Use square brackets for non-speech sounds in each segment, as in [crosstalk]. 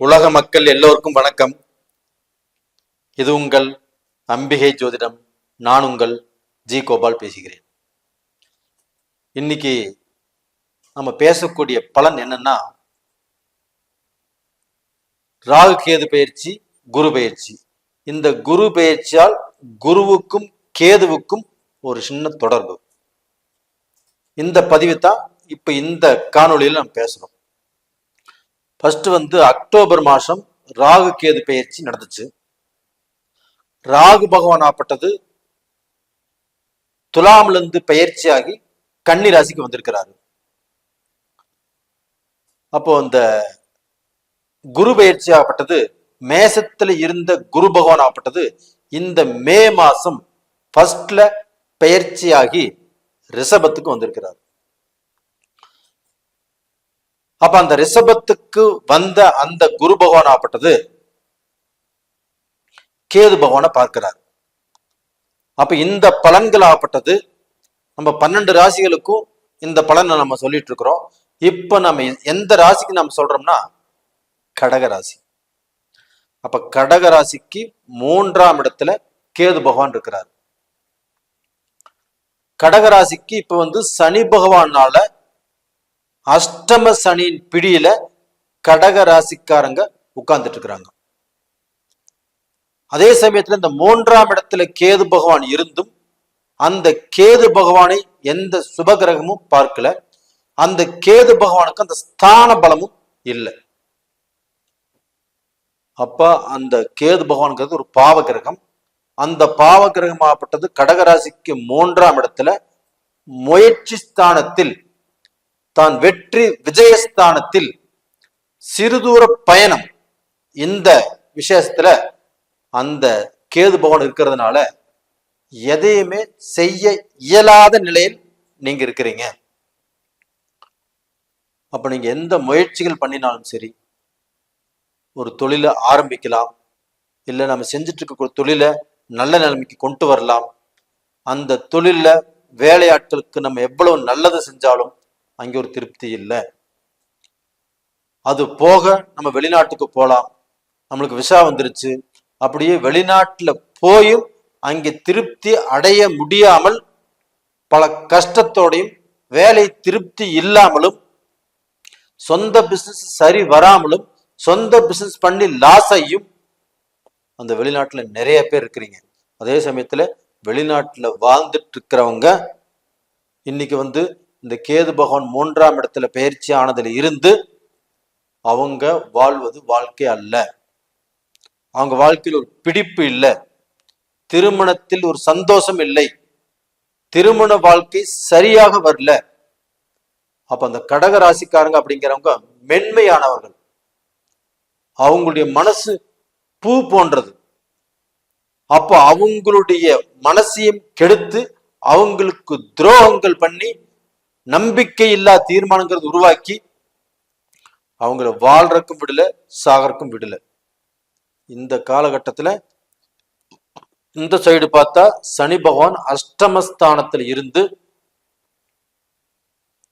உலக மக்கள் எல்லோருக்கும் வணக்கம். இது உங்கள் அம்பிகை ஜோதிடம். நான் உங்கள் ஜி கோபால் பேசுகிறேன். இன்னைக்கு நம்ம பேசக்கூடிய பலன் என்னன்னா ராகு கேது பயிற்சி குரு பயிற்சி. இந்த குரு பயிற்சியால் குருவுக்கும் கேதுவுக்கும் ஒரு சின்ன தொடர்பு. இந்த பதிவு தான் இப்ப இந்த காணொலியில் நம்ம பேசுறோம். ஃபர்ஸ்ட் வந்து அக்டோபர் மாசம் ராகு கேது பெயர்ச்சி நடந்துச்சு. ராகு பகவான் ஆப்பட்டது துலாமிலிருந்து பெயர்ச்சியாகி கன்னி ராசிக்கு வந்திருக்கிறாரு. அப்போ அந்த குரு பயிற்சி ஆகப்பட்டது மேசத்துல இருந்த குரு பகவான் ஆப்பட்டது இந்த மே மாசம் ஃபர்ஸ்ட்ல பெயர்ச்சியாகி ரிஷபத்துக்கு வந்திருக்கிறார். அப்ப அந்த ரிஷபத்து ரிஷபத்துக்கு வந்த அந்த குரு பகவான் ஆப்பட்டது கேது பகவானை பார்க்கிறார். அப்ப இந்த பலன்கள் ஆப்பட்டது நம்ம பன்னெண்டு ராசிகளுக்கும் இந்த பலனை நம்ம சொல்லிட்டு இருக்கிறோம். இப்ப நம்ம எந்த ராசிக்கு நம்ம சொல்றோம்னா கடகராசி அப்ப கடகராசிக்கு மூன்றாம் இடத்துல கேது பகவான் இருக்கிறார். கடகராசிக்கு இப்ப வந்து சனி பகவானால அஷ்டம சனியின் பிடியில கடக ராசிக்காரங்க உட்கார்ந்துட்டு இருக்கிறாங்க அதே சமயத்துல இந்த மூன்றாம் இடத்துல கேது பகவான் இருந்தும் அந்த கேது பகவானை எந்த சுபகிரகமும் பார்க்கல. அந்த கேது பகவானுக்கு அந்த ஸ்தான பலமும் இல்லை. அப்ப அந்த கேது பகவான்ங்கிறது ஒரு பாவ கிரகம். அந்த பாவ கிரகமாகப்பட்டது கடகராசிக்கு மூன்றாம் இடத்துல முயற்சி ஸ்தானத்தில் தான் வெற்றி விஜயஸ்தானத்தில் சிறுதூர பயணம் இந்த விசேஷத்துல அந்த கேது பகவான் இருக்கிறதுனால எதையுமே செய்ய இயலாத நிலையில் நீங்க இருக்கிறீங்க. அப்ப நீங்க எந்த முயற்சிகள் பண்ணினாலும் சரி ஒரு தொழிலை ஆரம்பிக்கலாம் இல்லை நம்ம செஞ்சுட்டு இருக்க தொழிலை நல்ல நிலைமைக்கு கொண்டு வரலாம் அந்த தொழிலில் வேலையாட்களுக்கு நம்ம எவ்வளவு நல்லது செஞ்சாலும் அங்கே ஒரு திருப்தி இல்லை. அது போக நம்ம வெளிநாட்டுக்கு போகலாம் நம்மளுக்கு விசா வந்துருச்சு. அப்படியே வெளிநாட்டில் போயும் அங்கே திருப்தி அடைய முடியாமல் பல கஷ்டத்தோடையும் வேலை திருப்தி இல்லாமலும் சொந்த பிஸ்னஸ் சரி வராமலும் சொந்த பிஸ்னஸ் பண்ணி லாஸ் ஆகியும் அந்த வெளிநாட்டில் நிறைய பேர் இருக்கிறீங்க. அதே சமயத்தில் வெளிநாட்டில் வாழ்ந்துட்டு இருக்கிறவங்க இன்னைக்கு வந்து இந்த கேது பகவான் மூன்றாம் இடத்துல பயிற்சி ஆனதுல இருந்து அவங்க வாழ்வது வாழ்க்கை அல்ல. அவங்க வாழ்க்கையில் ஒரு பிடிப்பு இல்லை. திருமணத்தில் ஒரு சந்தோஷம் இல்லை. திருமண வாழ்க்கை சரியாக வரல. அப்ப அந்த கடக ராசிக்காரங்க அப்படிங்கிறவங்க மென்மையானவர்கள். அவங்களுடைய மனசு பூ போன்றது. அப்போ அவங்களுடைய மனசையும் கெடுத்து அவங்களுக்கு துரோகங்கள் பண்ணி நம்பிக்கை இல்லா தீர்மானங்கிறது உருவாக்கி அவங்கள வாழ்றக்கும் விடல சாகறக்கும் விடல. இந்த காலகட்டத்துல இந்த சைடு பார்த்தா சனி பகவான் அஷ்டமஸ்தானத்தில் இருந்து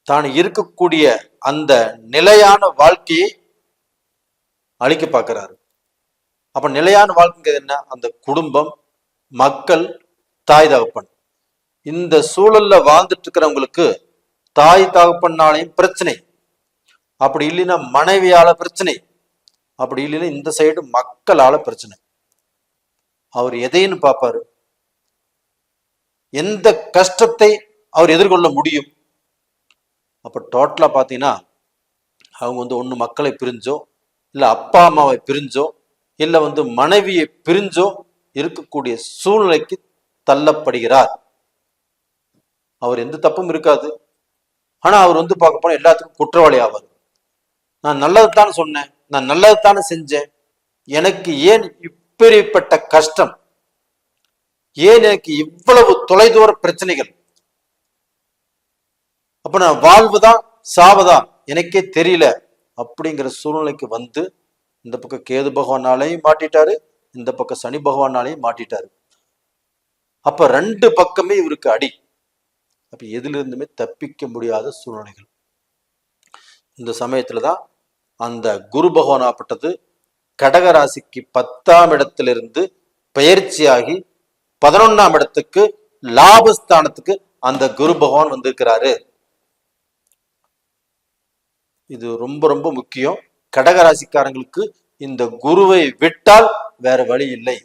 தான் இருக்கக்கூடிய அந்த நிலையான வாழ்க்கையை அழிக்க பார்க்கிறாரு. அப்ப நிலையான வாழ்க்கைங்கிறது என்ன? அந்த குடும்பம் மக்கள் தாய் தகப்பன். இந்த சூழல்ல வாழ்ந்துட்டு இருக்கிறவங்களுக்கு தாய் தகப்பன்னாலையும் பிரச்சனை. அப்படி இல்லைன்னா மனைவியால பிரச்சனை. அப்படி இல்லைன்னா இந்த சைடு மக்களால பிரச்சனை. அவர் எதைன்னு பார்ப்பாரு? எந்த கஷ்டத்தை அவர் எதிர்கொள்ள முடியும்? அப்ப டோட்டலா பார்த்தீங்கன்னா அவங்க வந்து ஒன்று மக்களை பிரிஞ்சோ இல்லை அப்பா அம்மாவை பிரிஞ்சோ இல்லை வந்து மனைவியை பிரிஞ்சோ இருக்கக்கூடிய சூழ்நிலைக்கு தள்ளப்படுகிறார். அவர் எந்த தப்பும் இருக்காது. ஆனா அவர் வந்து பார்க்க போனா எல்லாத்துக்கும் குற்றவாளி ஆவார். நான் நல்லதுதான் சொன்னேன் நான் நல்லதுதானே செஞ்சேன். எனக்கு ஏன் இப்படிப்பட்ட கஷ்டம்? ஏன் எனக்கு இவ்வளவு தொலைதூர பிரச்சனைகள்? அப்ப நான் வாழ்வுதான் சாவதா? எனக்கே தெரியல. அப்படிங்கிற சூழ்நிலைக்கு வந்து இந்த பக்கம் கேது பகவானாலையும் மாட்டிட்டாரு இந்த பக்கம் சனி பகவானாலையும் மாட்டிட்டாரு. அப்ப ரெண்டு பக்கமே இவருக்கு அடி. அப்ப எதுல இருந்துமே தப்பிக்க முடியாத சூழ்நிலைகள். இந்த சமயத்துல தான் அந்த குரு பகவானாப்பட்டது கடகராசிக்கு பத்தாம் இடத்திலிருந்து பயிற்சியாகி பதினொன்னாம் இடத்துக்கு லாபஸ்தானத்துக்கு அந்த குரு பகவான் வந்திருக்கிறாரு. இது ரொம்ப ரொம்ப முக்கியம். கடகராசிக்காரங்களுக்கு இந்த குருவை விட்டால் வேற வழி இல்லை.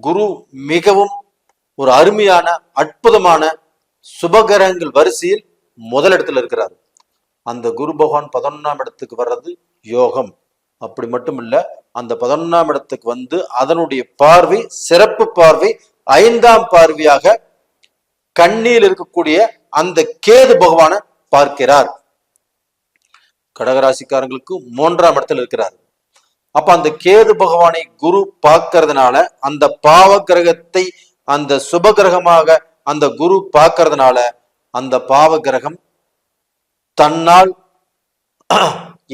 குரு மிகவும் ஒரு அருமையான அற்புதமான சுபகரங்கள் வரிசையில் முதலிடத்தில் இருக்கிறார். அந்த குரு பகவான் பதினொன்றாம் இடத்துக்கு வர்றது யோகம். அப்படி மட்டும் இல்ல அந்த பதினொன்றாம் இடத்துக்கு வந்து அதனுடைய பார்வை சிறப்பு பார்வை ஐந்தாம் பார்வையாக கண்ணியில் இருக்கக்கூடிய அந்த கேது பகவானை பார்க்கிறார். கடகராசிக்காரங்களுக்கு மூன்றாம் இடத்துல இருக்கிறார். அப்ப அந்த கேது பகவானை குரு பார்க்கறதுனால அந்த பாவ கிரகத்தை அந்த சுப கிரகமாக அந்த குரு பார்க்கறதுனால அந்த பாவ கிரகம் தன்னால்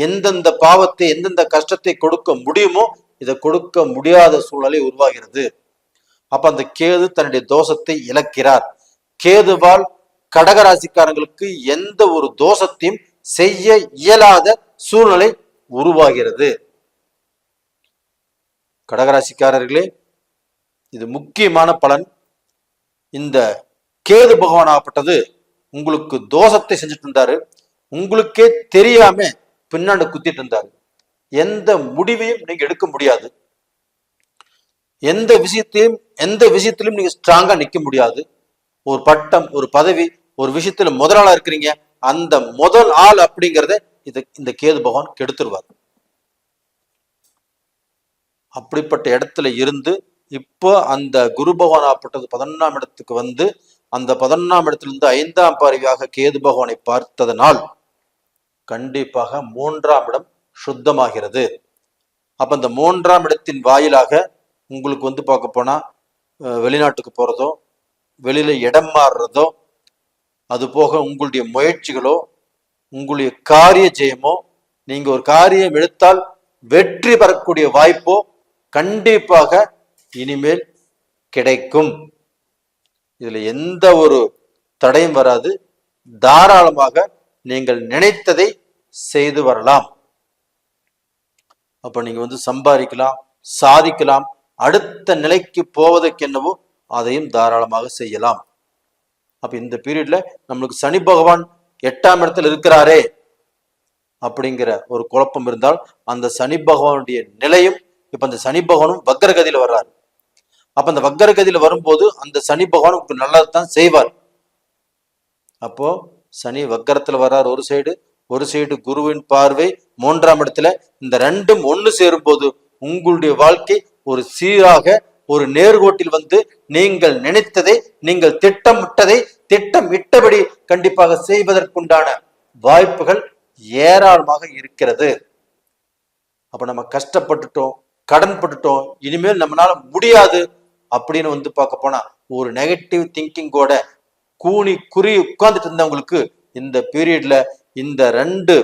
எந்தெந்த பாவத்தை எந்தெந்த கஷ்டத்தை கொடுக்க முடியுமோ இதை கொடுக்க முடியாத சூழ்நிலை உருவாகிறது. அப்ப அந்த கேது தன்னுடைய தோஷத்தை இழக்கிறார். கேதுவால் கடகராசிக்காரங்களுக்கு எந்த ஒரு தோஷத்தையும் செய்ய இயலாத சூழ்நிலை உருவாகிறது. கடகராசிக்காரர்களே இது முக்கியமான பலன். இந்த கேது பகவான் ஆகப்பட்டது உங்களுக்கு தோஷத்தை செஞ்சுட்டு இருந்தாரு. உங்களுக்கே தெரியாம பின்னாடி குத்திட்டு இருந்தாரு. எந்த முடிவையும் நீங்க எடுக்க முடியாது. எந்த விஷயத்தையும் எந்த விஷயத்திலும் நீங்க ஸ்ட்ராங்கா நிக்க முடியாது. ஒரு பட்டம் ஒரு பதவி ஒரு விஷயத்துல முதலாளா இருக்கிறீங்க. அந்த முதல் ஆள் அப்படிங்கறத இது இந்த கேது பகவான் கெடுத்துருவார். அப்படிப்பட்ட இடத்துல இருந்து இப்போ அந்த குரு பகவான் ஆப்பட்டது பதினொன்னாம் இடத்துக்கு வந்து அந்த பதினொன்னாம் இடத்திலிருந்து ஐந்தாம் பார்வையாக கேது பகவானை பார்த்ததனால் கண்டிப்பாக மூன்றாம் இடம் சுத்தமாகிறது. அப்ப இந்த மூன்றாம் இடத்தின் வாயிலாக உங்களுக்கு வந்து பார்க்க போனா வெளிநாட்டுக்கு போறதோ வெளியில இடம் மாறுறதோ அது போக உங்களுடைய முயற்சிகளோ உங்களுடைய காரிய ஜெயமோ நீங்க ஒரு காரியம் எடுத்தால் வெற்றி பெறக்கூடிய வாய்ப்போ கண்டிப்பாக இனிமேல் கிடைக்கும். இதுல எந்த ஒரு தடையும் வராது. தாராளமாக நீங்கள் நினைத்ததை செய்து வரலாம். அப்ப நீங்க வந்து சம்பாதிக்கலாம் சாதிக்கலாம் அடுத்த நிலைக்கு போவதற்கு என்னவோ அதையும் தாராளமாக செய்யலாம். அப்ப இந்த பீரியட்ல நம்மளுக்கு சனி பகவான் எட்டாம் இடத்துல இருக்கிறாரே அப்படிங்கிற ஒரு குழப்பம் இருந்தால் அந்த சனி பகவானுடைய நிலையும் இப்ப அந்த சனி பகவானும் வக்கரகதியில வர்றாரு. அப்ப அந்த வக்கரகதியில வரும்போது அந்த சனி பகவான் உங்களுக்கு நல்லதுதான் செய்வார். அப்போ சனி வக்கரத்துல வர்றார் ஒரு சைடு ஒரு சைடு குருவின் பார்வை மூன்றாம் இடத்துல. இந்த ரெண்டும் ஒண்ணு சேரும்போது உங்களுடைய வாழ்க்கை ஒரு சீராக ஒரு நேர்கோட்டில் வந்து நீங்கள் நினைத்ததை நீங்கள் திட்டமிட்டதை திட்டம் இட்டபடி கண்டிப்பாக செய்வதற்குண்டான வாய்ப்புகள் ஏராளமாக இருக்கிறது. அப்ப நம்ம கஷ்டப்பட்டுட்டோம் கடன் பட்டுட்டோம் இனிமேல் நம்மளால முடியாது அப்படின்னு வந்து பார்க்க போனா ஒரு நெகட்டிவ் திங்கிங்கோட கூனி குறி உட்கார்ந்துட்டு இருந்தவங்களுக்கு இந்த பீரியட்ல இந்த ரெண்டு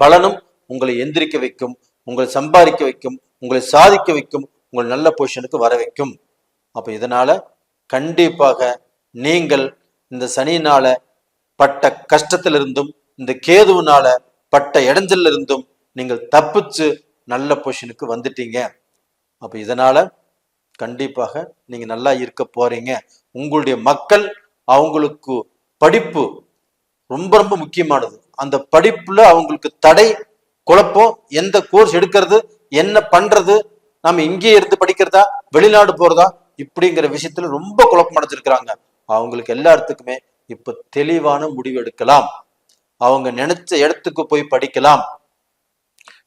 பலனும் உங்களை எந்திரிக்க வைக்கும் உங்களை சம்பாதிக்க வைக்கும் உங்களை சாதிக்க வைக்கும் உங்களை நல்ல பொசிஷனுக்கு வர வைக்கும். அப்போ இதனால கண்டிப்பாக நீங்கள் இந்த சனியினால பட்ட கஷ்டத்திலிருந்தும் இந்த கேதுவினால பட்ட இடைஞ்சல்ல இருந்தும் நீங்கள் தப்பிச்சு நல்ல பொசிஷனுக்கு வந்துட்டீங்க. அப்போ இதனால கண்டிப்பாக நீங்க நல்லா இருக்க போறீங்க. உங்களுடைய மக்கள் அவங்களுக்கு படிப்பு ரொம்ப ரொம்ப முக்கியமானது. அந்த படிப்புல அவங்களுக்கு தடை குழப்பம் எந்த கோர்ஸ் எடுக்கிறது என்ன பண்றது நம்ம இங்கேயே இருந்து படிக்கிறதா வெளிநாடு போறதா இப்படிங்கிற விஷயத்துல ரொம்ப குழப்பம் அடைஞ்சிருக்கிறாங்க. அவங்களுக்கு எல்லாத்துக்குமே இப்ப தெளிவான முடிவு எடுக்கலாம். அவங்க நினைச்ச இடத்துக்கு போய் படிக்கலாம்.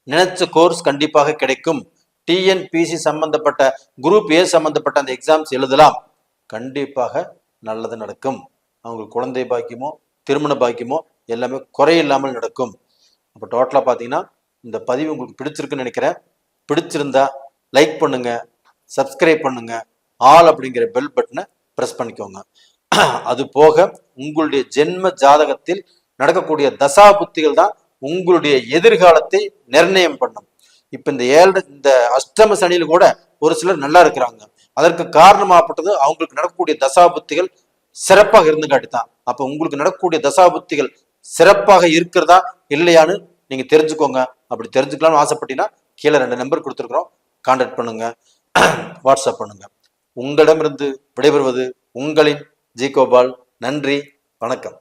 நினைச்ச கோர்ஸ் கண்டிப்பாக கிடைக்கும். டிஎன்பிசி சம்பந்தப்பட்ட குரூப் ஏ சம்பந்தப்பட்ட அந்த எக்ஸாம்ஸ் எழுதலாம். கண்டிப்பாக நல்லது நடக்கும். அவங்களுக்கு குழந்தை பாக்கியமோ திருமண பாக்கியமோ எல்லாமே குறையில்லாமல் நடக்கும். அப்போ டோட்டலாக பார்த்தீங்கன்னா இந்த பதிவு உங்களுக்கு பிடிச்சிருக்குன்னு நினைக்கிறேன். பிடிச்சிருந்தா லைக் பண்ணுங்க சப்ஸ்கிரைப் பண்ணுங்க ஆல் அப்படிங்கிற பெல் பட்டனை ப்ரெஸ் பண்ணிக்கோங்க. [clears throat] அது போக உங்களுடைய ஜென்ம ஜாதகத்தில் நடக்கக்கூடிய தசா புத்திகள் தான் உங்களுடைய எதிர்காலத்தை நிர்ணயம் பண்ணும். இப்போ இந்த ஏழு இந்த அஷ்டம சனியில் கூட ஒரு சிலர் நல்லா இருக்கிறாங்க. அதற்கு காரணமாகப்பட்டது அவங்களுக்கு நடக்கக்கூடிய தசாபுத்திகள் சிறப்பாக இருந்தங்காட்டி தான் அப்போ உங்களுக்கு நடக்கக்கூடிய தசாபுத்திகள் சிறப்பாக இருக்கிறதா இல்லையான்னு நீங்க தெரிஞ்சுக்கோங்க. அப்படி தெரிஞ்சுக்கலாம்னு ஆசைப்பட்டீங்கன்னா கீழே ரெண்டு நம்பர் கொடுத்துருக்குறோம். கான்டாக்ட் பண்ணுங்க. [clears throat] வாட்ஸ்அப் பண்ணுங்க. உங்களிடமிருந்து விடைபெறுவது உங்களின் ஜி கோபால். நன்றி. வணக்கம்.